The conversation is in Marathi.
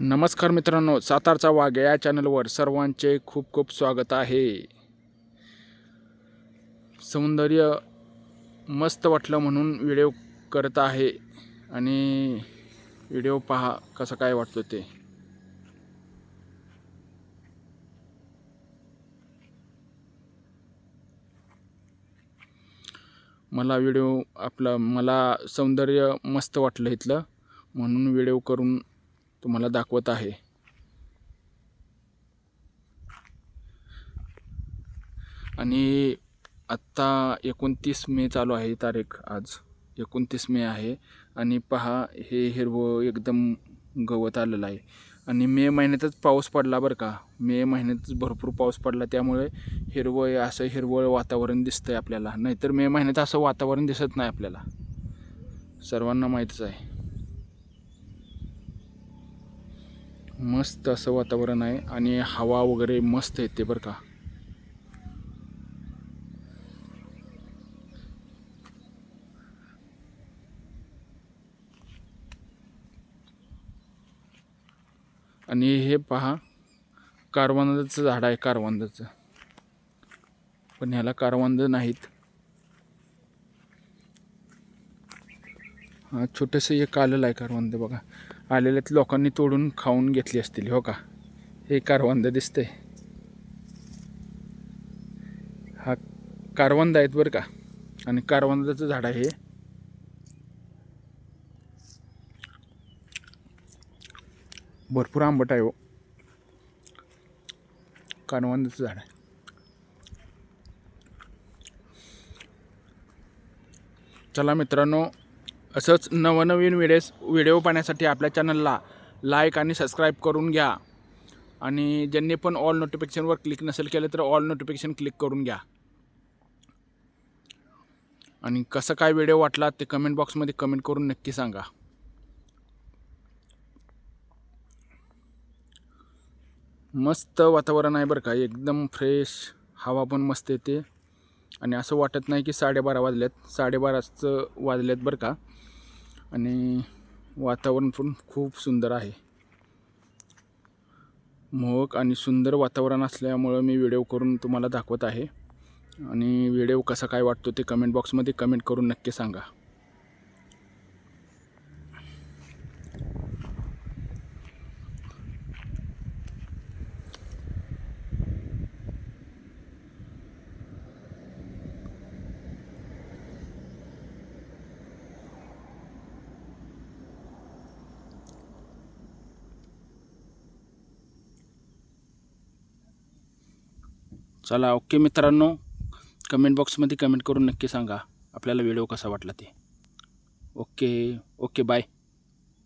नमस्कार मित्रांनो सातारचा वाघ या चॅनलवर सर्वांचे खूप खूप स्वागत आहे. सौंदर्य मस्त वाटलं म्हणून व्हिडिओ करत आहे आणि व्हिडिओ पहा कसं काय वाटतं ते. मला व्हिडिओ आपला मला सौंदर्य मस्त वाटलं इथलं म्हणून व्हिडिओ करून तुम्हाला दाखवत आहे. आणि आत्ता एकोणतीस मे चालू आहे तारीख आज. एकोणतीस मे आहे. आणि पहा हे हिरवं एकदम गवत आलेलं आहे. आणि मे महिन्यातच पाऊस पडला बरं का. मे महिन्यातच भरपूर पाऊस पडला त्यामुळे हिरवं असं हिरवळ वातावरण दिसतं आहे आपल्याला. नाहीतर मे महिन्यात असं वातावरण दिसत नाही आपल्याला. सर्वांना माहीतच आहे. मस्त असं वातावरण आहे आणि हवा वगैरे मस्त येते बरं का. आणि हे पहा कारवंदाचं झाड आहे कारवंदाचं. पण ह्याला कारवंद नाहीत. हा छोटंसं एक आलेलं आहे कारवंद बघा. आलेल्यात लोकांनी तोडून खाऊन घेतली असतील हो का? हे कारवंद दिसतंय. हा कारवंद आहेत बरं का? आणि कारवंदाचं झाड आहे भरपूर आंबट आहे हो. कारवंदाचं झाड आहे. चला मित्रांनो असंच नवनवीन व्हिडिओस व्हिडिओ पाहण्यासाठी आपल्या चॅनलला लाईक आणि सबस्क्राईब करून घ्या. आणि ज्यांनी पण ऑल नोटिफिकेशनवर क्लिक नसेल केलं तर ऑल नोटिफिकेशन क्लिक करून घ्या. आणि कसं काय व्हिडिओ वाटला ते कमेंट बॉक्समध्ये कमेंट करून नक्की सांगा. मस्त वातावरण आहे बरं का एकदम फ्रेश हवा पण मस्त येते. आणि असं वाटत नाही की साडेबारा वाजल्यात साडेबाराचं वाजल्यात बरं का. आणि वातावरण पण खूप सुंदर आहे. मोहक आणि सुंदर वातावरण असल्यामुळं मी व्हिडिओ करून तुम्हाला दाखवत आहे. आणि व्हिडिओ कसा काय वाटतो ते कमेंट बॉक्समध्ये कमेंट करून नक्की सांगा. चला ओके मित्रांनो. कमेंट बॉक्समध्ये कमेंट करून नक्की सांगा आपल्याला व्हिडिओ कसा वाटला ते. Okay okay bye.